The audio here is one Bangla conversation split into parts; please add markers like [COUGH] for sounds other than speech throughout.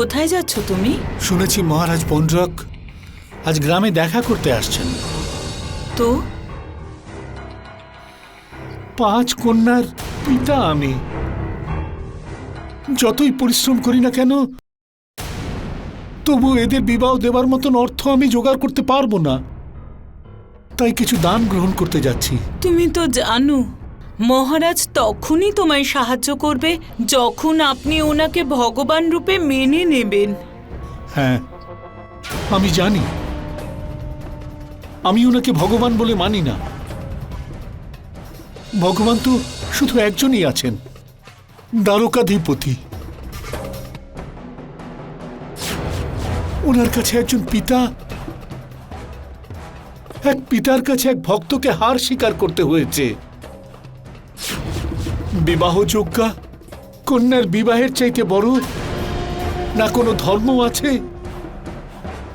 কোথায় যাচ্ছ তুমি? শুনেছি মহারাজ পন্ডরক আজ গ্রামে দেখা করতে আসছেন। তো? পাঁচ কন্যার পিতা আমি। যতই পরিশ্রম করি না কেন তবু এদের বিবাহ দেবার মতন অর্থ আমি জোগাড় করতে পারব না। তাই কিছু দান গ্রহণ করতে যাচ্ছি। তুমি তো জানো মহারাজ তখনই তোমায় সাহায্য করবে যখন আপনি ওনাকে ভগবান রূপে মেনে নেবেন। হ্যাঁ আমি জানি। আমি ওনাকে ভগবান বলে মানি না। ভগবান তো শুধু একজনই আছেন, দ্বারকাধিপতি। ওনার কাছে একজন পিতা, এক পিতার কাছে এক ভক্তকে হার স্বীকার করতে হয়েছে। বিবাহ যোগ্যা কন্যার বিবাহের চাইতে বড় না কোনো ধর্ম আছে?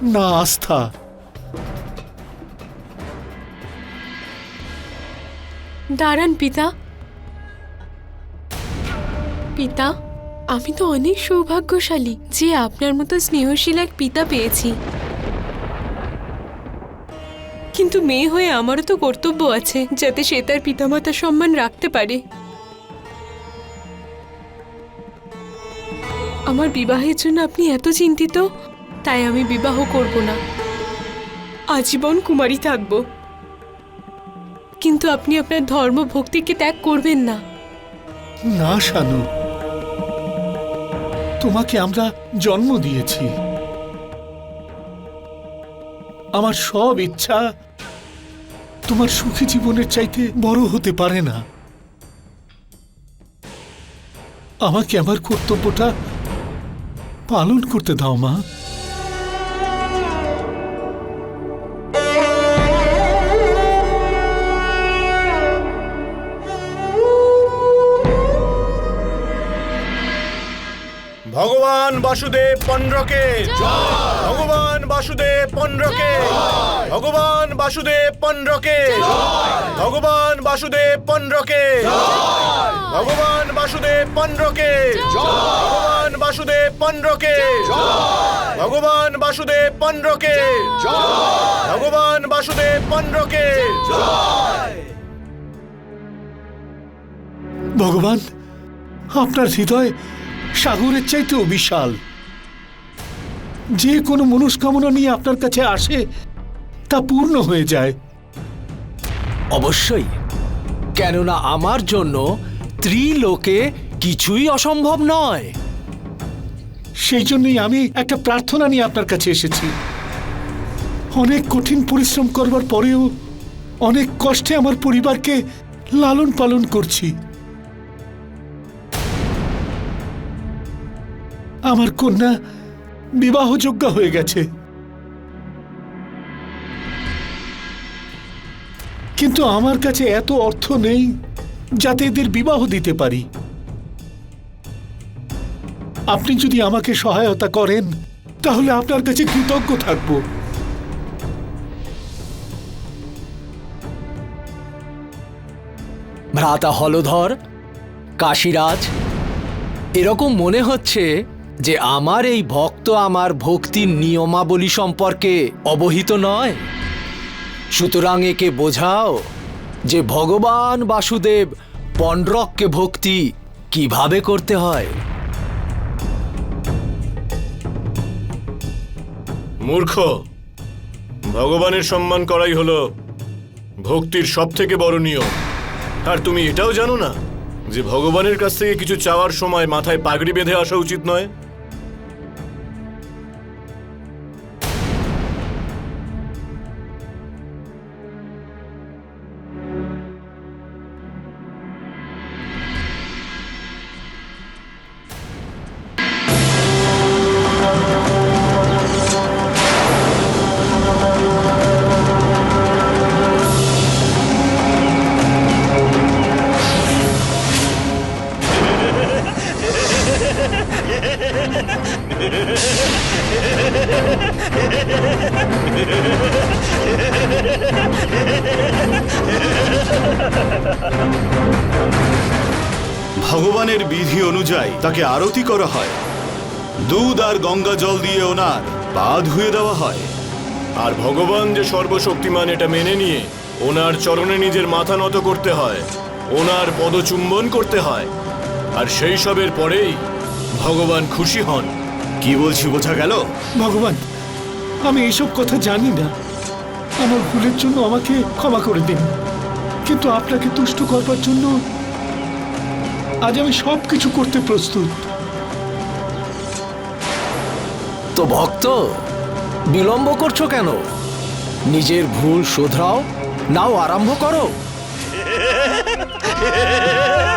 না আস্থা? দাঁড়ান, পিতা। পিতা, আমি তো অনেক সৌভাগ্যশালী যে আপনার মতো স্নেহশীল এক পিতা পেয়েছি। কিন্তু মেয়ে হয়ে আমারও তো কর্তব্য আছে যাতে সে তার পিতামাতার সম্মান রাখতে পারে। আমার বিবাহের জন্য আপনি এত চিন্তিত? তাই আমি বিবাহ করব না। আজীবন কুমারী থাকব। কিন্তু আপনি আপনার ধর্ম ভক্তিকে ত্যাগ করবেন না। না, শানু। তোমাকে আমরা জন্ম দিয়েছি। আমার সব ইচ্ছা তোমার সুখী জীবনের চাইতে বড় হতে পারে না। আমাকে আমার কর্তব্যটা পালন করতে দাও মা। ভগবান বাসুদেব পন্ড্রকে ভগবান ভগবান বাসুদেব পন্ড্রকে ভগবান বাসুদেব পন্ড্রকে ভগবান বাসুদেব পন্ড্রকে ভগবান বাসুদেব পন্ড্রকে ভগবান বাসুদেব পন্ড্রকে ভগবান বাসুদেব পন্ড্রকে ভগবান, আপনার হৃদয় সাগরের চাইতেও বিশাল। যে কোনো মনস্কামনা নিয়ে আপনার কাছে আসে তা পূর্ণ হয়ে যায়। অবশ্যই। কেননা আমার জন্য ত্রিলোকে কিছুই অসম্ভব নয়। সেই জন্যই আমি একটা প্রার্থনা নিয়ে আপনার কাছে এসেছি। অনেক কঠিন পরিশ্রম করবার পরেও অনেক কষ্টে আমার পরিবারকে লালন পালন করছি। আমার কন্যা বিবাহযোগ্য হয়ে গেছে। কিন্তু আমার কাছে এত অর্থ নেই যাতে এদের বিবাহ দিতে পারি। আপনি যদি আমাকে সহায়তা করেন, তাহলে আপনার কাছে কৃতজ্ঞ থাকব। ভ্রাতা হলধর, কাশীরাজ, এরকম মনে হচ্ছে যে আমার এই ভক্ত আমার ভক্তির নিয়মাবলী সম্পর্কে অবহিত নয়। সুতরাং একে বোঝাও যে ভগবান বাসুদেব পণ্ডরককে ভক্তি কীভাবে করতে হয়। মূর্খ, ভগবানের সম্মান করাই হলো ভক্তির সব থেকে বড় নিয়ম। আর তুমি এটাও জানো না যে ভগবানের কাছ থেকে কিছু চাওয়ার সময় মাথায় পাগড়ি বেঁধে আসা উচিত নয়? ভগবানের বিধি অনুযায়ী তাকে আরতি করা হয়। দুধ আর গঙ্গা জল দিয়ে ওনার পা ধুয়ে দেওয়া হয়। আর ভগবান যে সর্বশক্তিমান এটা মেনে নিয়ে ওনার চরণে নিজের মাথা নত করতে হয়, ওনার পদচুম্বন করতে হয়, আর সেই সবের পরেই ভগবান খুশি হন। কি বলছি, বোঝা গেল? ভগবান, আমি এইসব কথা জানি না। আমার ভুলের জন্য আমাকে ক্ষমা করে দিন। কিন্তু আপনাকে তুষ্ট করবার জন্য আজ আমি সব কিছু করতে প্রস্তুত। তো ভক্ত বিলম্ব করছ কেন? নিজের ভুল শোধরাও নাও আরম্ভ করো। [LAUGHS]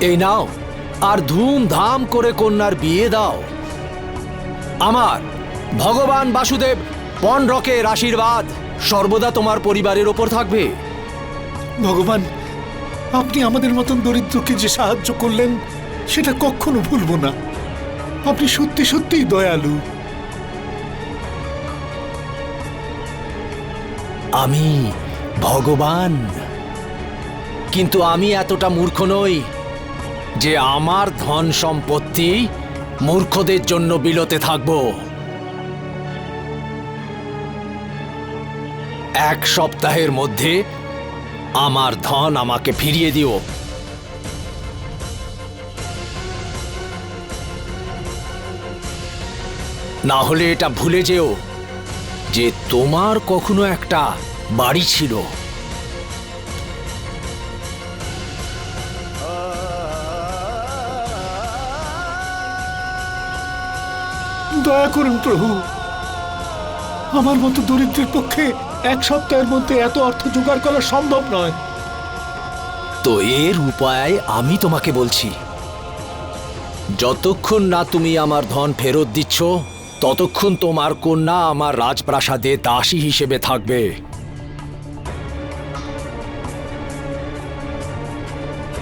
এই নাও আর ধুমধাম করে কন্যার বিয়ে দাও। আমার ভগবান বাসুদেব পনরকের আশীর্বাদ সর্বদা তোমার পরিবারের ওপর থাকবে। ভগবান আপনি আমাদের মতন দরিদ্রকে যে সাহায্য করলেন সেটা কখনো ভুলবো না। আপনি সত্যি সত্যিই দয়ালু। আমি ভগবান কিন্তু আমি এতটা মূর্খ নই। যে আমার ধন সম্পত্তি মূর্খদের জন্য বিলতে থাকব। এক সপ্তাহের মধ্যে আমার ধন আমাকে ফিরিয়ে দিও। না হলে এটা ভুলে যেও যে তোমার কখনো একটা বাড়ি ছিল। দয়া করুন, প্রভু। আমার মতো দরিদ্রের পক্ষে এক সপ্তাহের মধ্যে এত অর্থ জোগাড় করা সম্ভব নয়। তো এর উপায় আমি তোমাকে বলছি। যতক্ষণ না তুমি আমার ধন ফেরত দিচ্ছ, ততক্ষণ তোমার কন্যা আমার রাজপ্রাসাদে দাসী হিসেবে থাকবে।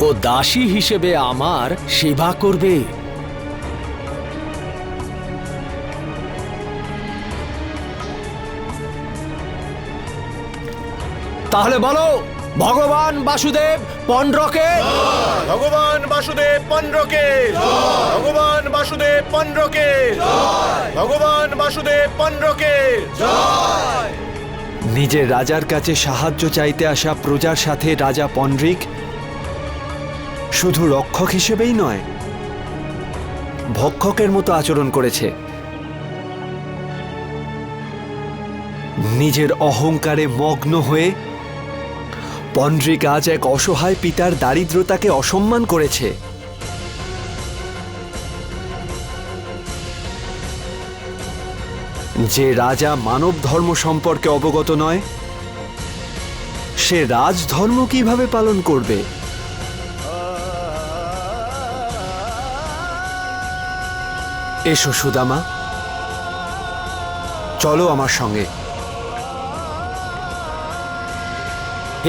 ও দাসী হিসেবে আমার সেবা করবে। তাহলে বলো ভগবান বাসুদেব পন্ড্রকে ভগবান বাসুদেব পন্ড্রকে ভগবান বাসুদেব পন্ড্রকে ভগবান বাসুদেব পন্ড্রকে নিজের রাজার কাছে সাহায্য চাইতে আসা প্রজার সাথে রাজা পনরিক শুধু রক্ষক হিসেবেই নয় ভক্ষকের মতো আচরণ করেছে। নিজের অহংকারে মগ্ন হয়ে পন্ড্রিক আজ এক অসহায় পিতার দারিদ্রতাকে অসম্মান করেছে। যে রাজা মানব ধর্ম সম্পর্কে অবগত নয়, সে রাজধর্ম কীভাবে পালন করবে? এসো সুদামা, চলো আমার সঙ্গে। [LAUGHS]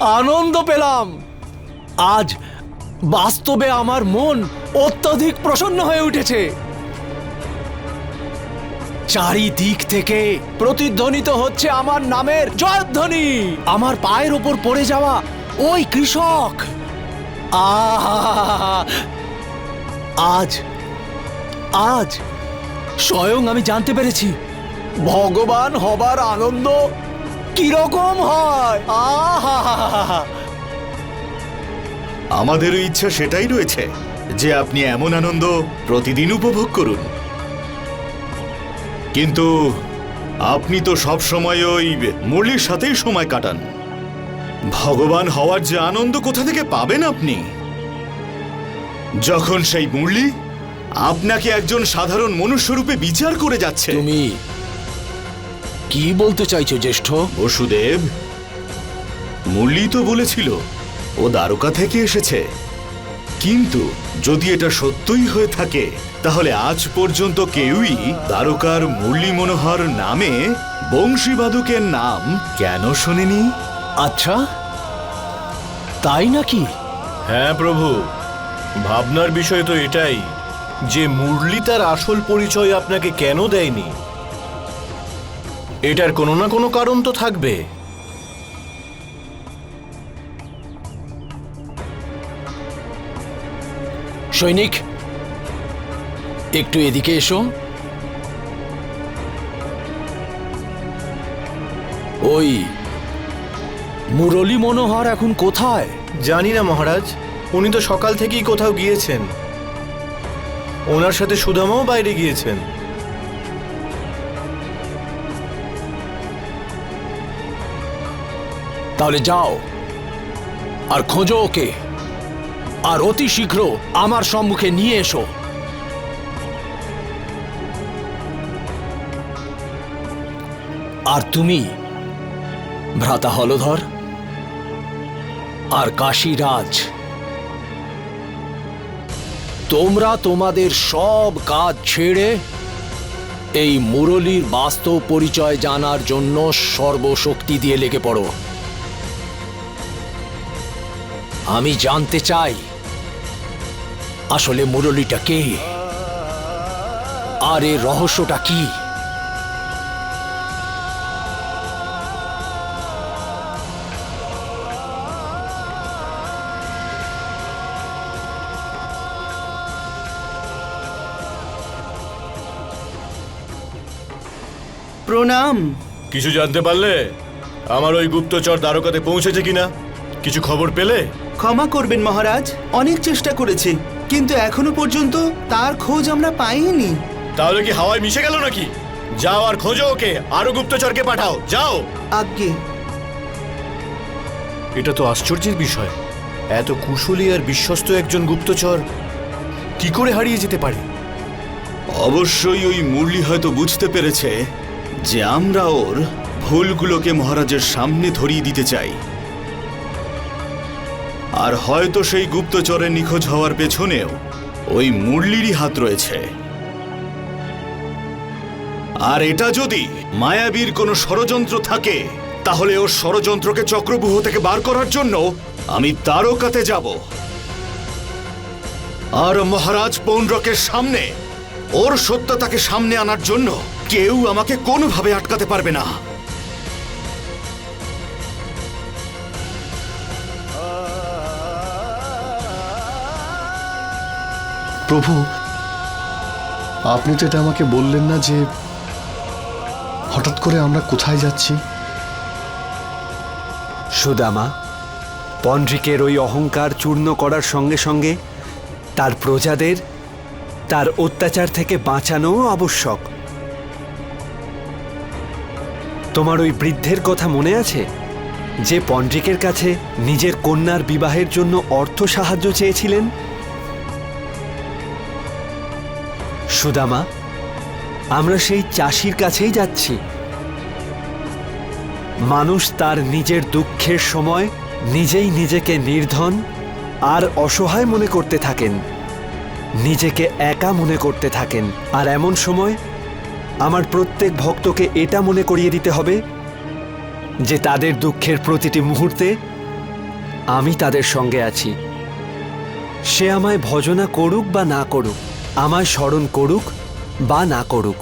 আনন্দ পেলাম। আজ বাস্তবে আমার মন অত্যধিক প্রসন্ন হয়ে উঠেছে। চারিদিক থেকে প্রতিধ্বনিত হচ্ছে আমার নামের জয়ধ্বনি। আমার পায়ের ওপর পড়ে যাওয়া ওই কৃষক। আহা! আজ আজ। স্বয়ং আমি জানতে পেরেছি, ভগবান হবার আনন্দ কীরকম হয়। আহা ইচ্ছা সেটাই রয়েছে যে আপনি এমন আনন্দ প্রতিদিন উপভোগ করুন। কিন্তু আপনি তো সব সময় ওই মুরলির সাথেই সময় কাটান। ভগবান হওয়ার যে আনন্দ কোথা থেকে পাবেন আপনি? যখন সেই মুরলি আপনাকে একজন সাধারণ মনুষ্যরূপে বিচার করে যাচ্ছে। তুমি কি বলতে চাইছো জ্যেষ্ঠ? বসুদেব মুরলি তো বলেছিল ও দ্বারকা থেকে এসেছে। কিন্তু যদি এটা সত্যই হয়ে থাকে তাহলে আজ পর্যন্ত কেউই দ্বারকার মুরলী মনোহর নামে বংশীবাদকের নাম কেন শোনেনি? আচ্ছা তাই নাকি? হ্যাঁ প্রভু। ভাবনার বিষয় তো এটাই যে মুরলি তার আসল পরিচয় আপনাকে কেন দেয়নি? এটার কোনো না কোনো কারণ তো থাকবে। সৈনিক একটু এদিকে এসো। ওই মুরলী মনোহর এখন কোথায়? জানি না মহারাজ। উনি তো সকাল থেকেই কোথাও গিয়েছেন। ওনার সাথে সুদামাও বাইরে গিয়েছেন। তাহলে যাও। আর খোঁজো ওকে। আর অতি শীঘ্র আমার সম্মুখে নিয়ে এসো। আর তুমি, ভ্রাতা হলধর, আর কাশীরাজ তোমরা তোমাদের সব কাজ ছেড়ে এই মুরলীর বাস্তব পরিচয় জানার জন্য সর্বশক্তি দিয়ে লেগে পড়ো। আমি জানতে চাই, আসলে মুরলীটা কে? আর এর রহস্যটা কি? প্রণাম। কিছু জানতে পারলে? আমার ওই গুপ্তচর দ্বারকাতে পৌঁছেছে কিনা? কিছু খবর পেলে? ক্ষমা করবেন মহারাজ। অনেক চেষ্টা করেছি কিন্তু এখনও পর্যন্ত তার খোঁজ আমরা পাইনি। তাহলে কি হাওয়ায় মিশে গেল নাকি? যাও আর খোঁজো ওকে। আরও গুপ্তচরকে পাঠাও। যাও। আজ্ঞে। এটা তো আশ্চর্যের বিষয়। এত কুশলী আর বিশ্বস্ত একজন গুপ্তচর কি করে হারিয়ে যেতে পারে? অবশ্যই ওই মুরলি হয়তো বুঝতে পেরেছে। যে আমরা ওর ভুলগুলোকে মহারাজের সামনে ধরিয়ে দিতে চাই। আর হয়তো সেই গুপ্তচরের নিখোঁজ হওয়ার পেছনেও ওই মুরলিরই হাত রয়েছে। আর এটা যদি মায়াবীর কোনো ষড়যন্ত্র থাকে, তাহলে ওর ষড়যন্ত্রকে চক্রবুহ থেকে বার করার জন্য আমি তারকাতে যাব। আর মহারাজ পৌণ্ড্রকের সামনে, ওর সত্যতাকে সামনে আনার জন্য কেউ আমাকে কোনোভাবে আটকাতে পারবে না। প্রভু, আপনি তো এটা আমাকে বললেন না যে হঠাৎ করে আমরা কোথায় যাচ্ছি? সুদামা, পন্ড্রিকের ওই অহংকার চূর্ণ করার সঙ্গে সঙ্গে তার প্রজাদের, তার অত্যাচার থেকে বাঁচানোও আবশ্যক। তোমার ওই বৃদ্ধের কথা মনে আছে? যে পন্ড্রিকের কাছে নিজের কন্যার বিবাহের জন্য অর্থ সাহায্য চেয়েছিলেন? সুদামা, আমরা সেই চাষির কাছেই যাচ্ছি। মানুষ তার নিজের দুঃখের সময় নিজেই নিজেকে নির্ধন আর অসহায় মনে করতে থাকেন। নিজেকে একা মনে করতে থাকেন। আর এমন সময় আমার প্রত্যেক ভক্তকে এটা মনে করিয়ে দিতে হবে যে তাদের দুঃখের প্রতিটি মুহূর্তে আমি তাদের সঙ্গে আছি। সে আমায় ভজনা করুক বা না করুক, আমায় স্মরণ করুক বা না করুক।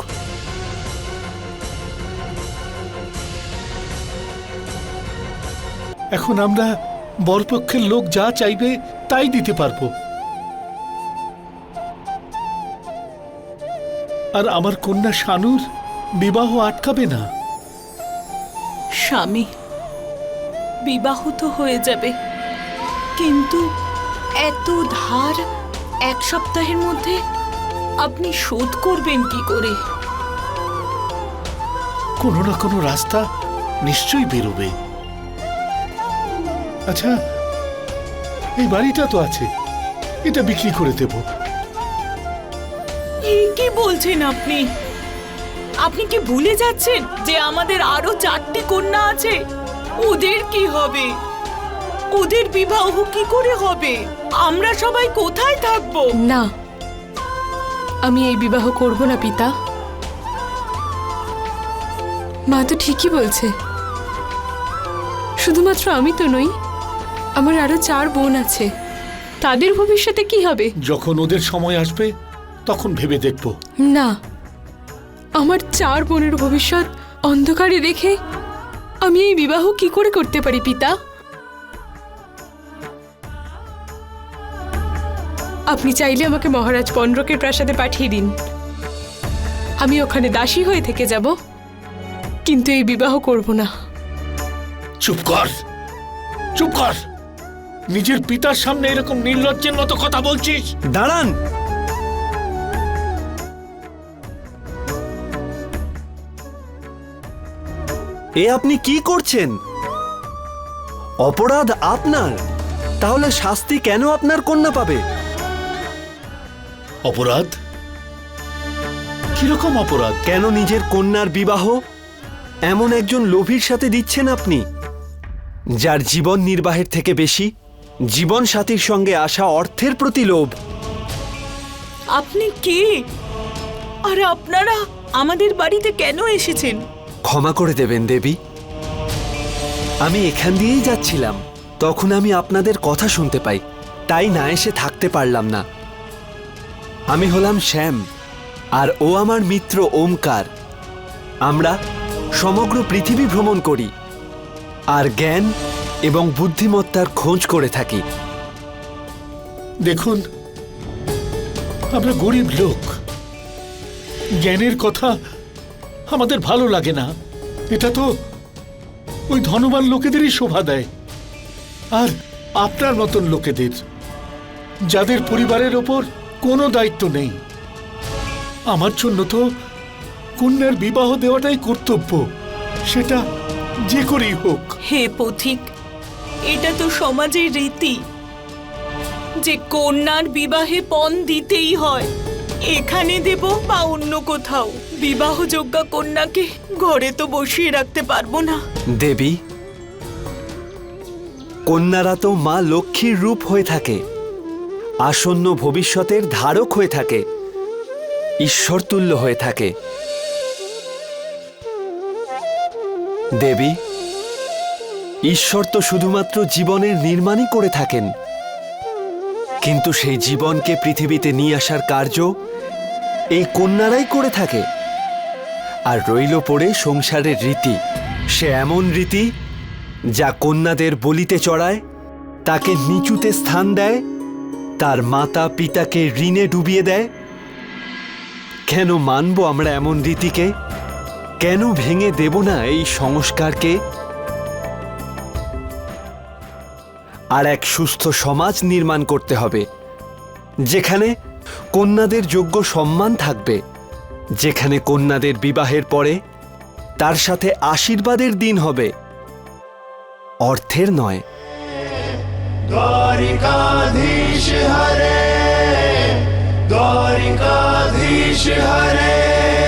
এখন আমরা বরপক্ষের লোক যা চাইবে তাই দিতে পারব। আর আমার কন্যা শানুর বিবাহ আটকাবে না। স্বামী বিবাহ তো হয়ে যাবে। কিন্তু এত ধার এক সপ্তাহের মধ্যে আপনি শোধ করবেন কি করে? কোনো না কোনো রাস্তা নিশ্চয়ই বেরোবে। আচ্ছা এই বাড়িটা তো আছে। এটা বিক্রি করে দেব। বলছেন আপনি? আপনি কি ভুলে যাচ্ছেন যে আমাদের আরও চারটি কন্যা আছে? ওদের কি হবে? ওদের বিবাহ কি করে হবে? আমরা সবাই কোথায় থাকব? না আমি এই বিবাহ করব না পিতা। মা তো ঠিকই বলছে। শুধুমাত্র আমি তো নই আমার আরও চার বোন আছে। তাদের ভবিষ্যতে কি হবে? যখন ওদের সময় আসবে তখন ভেবে দেখব। না আমার চার বোনের ভবিষ্যৎ অন্ধকারে রেখে আমি এই বিবাহ কি করে করতে পারি পিতা? আপনি চাইলে আমাকে মহারাজ পন্ড্রকের প্রাসাদে পাঠিয়ে দিন। আমি ওখানে দাসী হয়ে থেকে যাব কিন্তু এই বিবাহ করব না। চুপ কর। চুপ কর। নিজের পিতার সামনে এরকম নির্লজ্জের মতো কথা বলছিস। দাঁড়ান। এ আপনি কি করছেন? অপরাধ আপনার। তাহলে শাস্তি কেন আপনার কন্যা পাবে? অপরাধ? কীরকম অপরাধ? কেন নিজের কন্যার বিবাহ এমন একজন লোভীর সাথে দিচ্ছেন আপনি? যার জীবন নির্বাহের থেকে বেশি জীবন সাথীর সঙ্গে আসা অর্থের প্রতি লোভ। আপনি কে? আর আপনারা আমাদের বাড়িতে কেন এসেছেন? ক্ষমা করে দেবেন, দেবী। আমি এখান দিয়েই যাচ্ছিলাম। তখন আমি আপনাদের কথা শুনতে পাই। তাই না এসে থাকতে পারলাম না। আমি হলাম শ্যাম, আর ও আমার মিত্র ওমকার। আমরা সমগ্র পৃথিবী ভ্রমণ করি, আর জ্ঞান এবং বুদ্ধিমত্তার খোঁজ করে থাকি। দেখুন, আমরা গরিব লোক। জ্ঞানের কথা আমাদের ভালো লাগে না। এটা তো ওই ধনবান লোকেদেরই শোভা দেয়। আর আপনার মতন লোকেদের, যাদের পরিবারের ওপর কোনো দায়িত্ব নেই। আমার জন্য তো কন্যার বিবাহ দেওয়াটাই কর্তব্য। সেটা যে করেই হোক। হে পথিক, এটা তো সমাজের রীতি। যে কন্যার বিবাহে পণ দিতেই হয়। এখানে দেব বা অন্য কোথাও। বিবাহযোগ্য কন্যাকে ঘরে তো বসিয়ে রাখতে পারব না। দেবী, কন্যারা তো মা লক্ষ্মীর রূপ হয়ে থাকে, আসন্ন ভবিষ্যতের ধারক হয়ে থাকে, ঈশ্বরতুল্য হয়ে থাকে। দেবী, ঈশ্বর তো শুধুমাত্র জীবনের নির্মাণই করে থাকেন, কিন্তু সেই জীবনকে পৃথিবীতে নিয়ে আসার কার্য এই কন্যারাই করে থাকে। আর রইল পড়ে সংসারের রীতি। সে এমন রীতি, যা কন্যাদের বলিতে চড়ায়, তাকে নিচুতে স্থান দেয়, তার মাতা পিতাকে ঋণে ডুবিয়ে দেয়। কেন মানব আমরা এমন রীতিকে? কেন ভেঙে দেব না এই সংস্কারকে? আর এক সুস্থ সমাজ নির্মাণ করতে হবে, যেখানে কন্যাদের যোগ্য সম্মান থাকবে। যেখানে কন্যাদের বিবাহের পরে তার সাথে আশীর্বাদের দিন হবে। অর্থের নয়। হরে হরে।